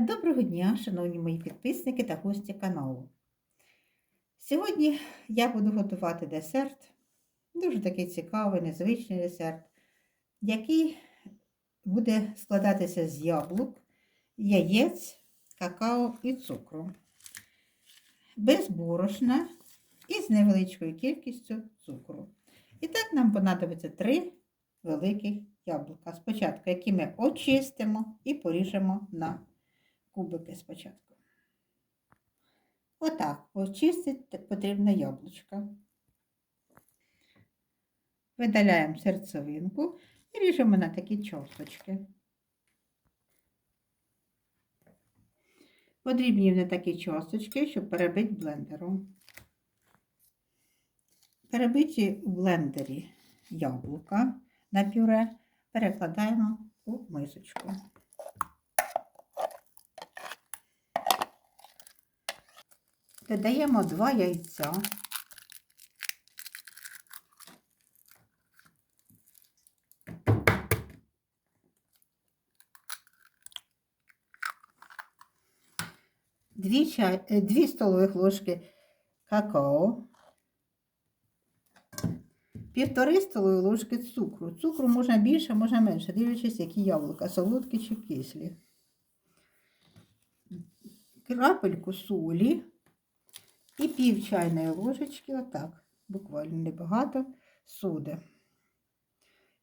Доброго дня, шановні мої підписники та гості каналу. Сьогодні я буду готувати десерт, дуже такий цікавий, незвичний десерт, який буде складатися з яблук, яєць, какао і цукру, без борошна і з невеличкою кількістю цукру. І так нам понадобиться три великих яблука. Спочатку, які ми очистимо і поріжемо на кубики спочатку. Отак, очистити потрібно яблучко. Видаляємо серцевинку і ріжемо на такі часточки. Подрібнюємо на такі часточки, щоб перебити блендером. Перебиті у блендері яблука на пюре перекладаємо у мисочку. Додаємо два яйця. Дві, чай, е, дві столових ложки какао, півтори столові ложки цукру. Цукру можна більше, можна менше, дивлячись, які яблука, солодкі чи кислі. Крапельку солі. І пів чайної ложечки, отак, буквально небагато соди.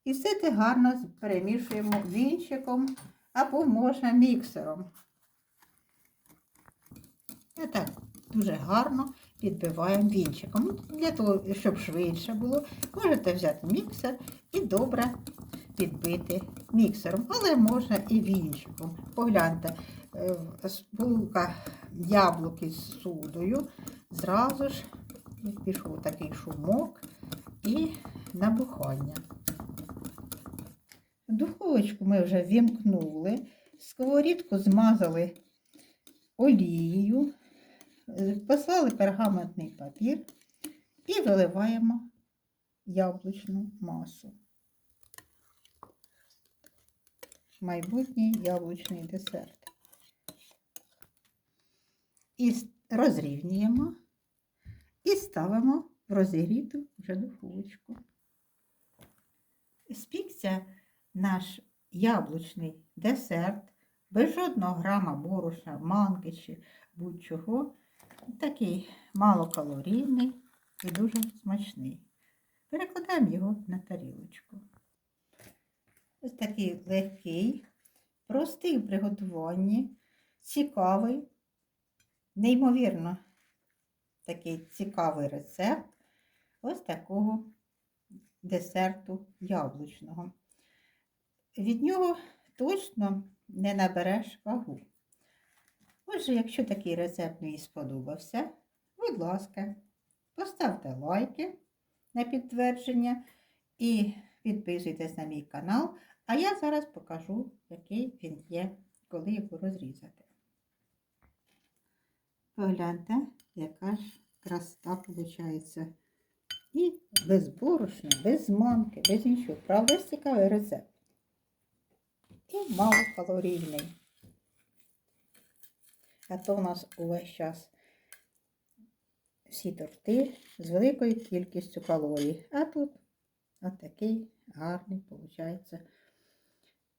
І все це гарно перемішуємо вінчиком або можна міксером. Отак, дуже гарно підбиваємо вінчиком. Для того, щоб швидше було, можете взяти міксер і добре підбити міксером, але можна і вінчиком. Погляньте, булка яблуки з содою, зразу ж пішов такий шумок і набухання. Духовочку ми вже вімкнули, сковорідку змазали олією, послали пергаментний папір і виливаємо яблучну масу. Майбутній яблучний десерт. І розрівнюємо і ставимо в розігріту вже духовочку. Спікся наш яблучний десерт без жодного грама борошна, манки чи будь-чого. Такий малокалорійний і дуже смачний. Перекладаємо його на тарілочку. Ось такий легкий, простий в приготуванні, цікавий, неймовірно такий цікавий рецепт ось такого десерту яблучного. Від нього точно не набереш вагу. Отже, якщо такий рецепт мені сподобався, будь ласка, поставте лайки на підтвердження і підписуйтесь на мій канал, а я зараз покажу, який він є, коли його розрізати. Погляньте, яка ж краса виходить. І без борошна, без манки, без нічого. Правда, ж цікавий рецепт. І малокалорійний. А то у нас увесь час всі торти з великою кількістю калорій. А тут отакий гарний, виходить.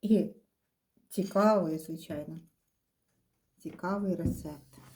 І цікавий, звичайно, цікавий рецепт.